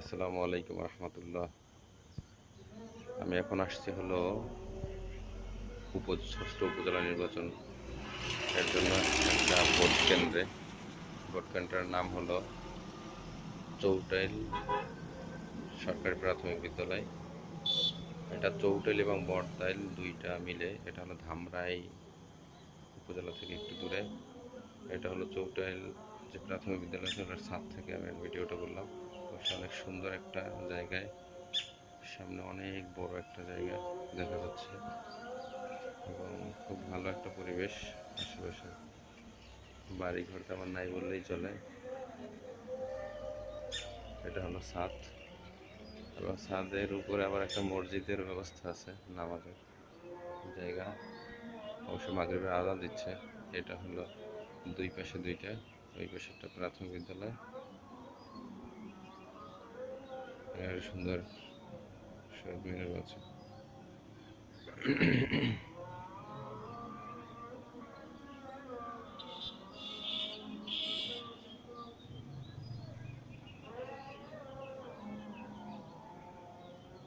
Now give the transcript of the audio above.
আসসালামু আলাইকুম রহমতুল্লাহ। আমি এখন আসছি হলো উপ ষষ্ঠ উপজেলা নির্বাচন। এর জন্য একটা ভোট কেন্দ্রে। ভোট কেন্দ্রের নাম হলো চৌটাইল সরকারি প্রাথমিক বিদ্যালয়। এটা চৌটাইল এবং বড়তাইল দুইটা মিলে। এটা হলো ধামরাই উপজেলা থেকে একটু দূরে। এটা হলো চৌটাইল যে প্রাথমিক বিদ্যালয় আছে ছাদ থেকে আমি ভিডিওটা অবশ্য অনেক সুন্দর একটা জায়গায়। সামনে অনেক বড় একটা জায়গা দেখা যাচ্ছে এবং খুব ভালো একটা পরিবেশ আশেপাশে। বাড়ি ঘর তেমন নাই বললেই চলে। এটা হলো ছাদ। এবং ছাদের উপরে আবার একটা মসজিদের ব্যবস্থা আছে নামাজের জায়গা। অবশ্য মাগরিবের আজান দিচ্ছে। এটা হলো দুই পাশে দুইটা, ওই পাশে একটা প্রাথমিক বিদ্যালয়। সুন্দর সব মিনার আছে।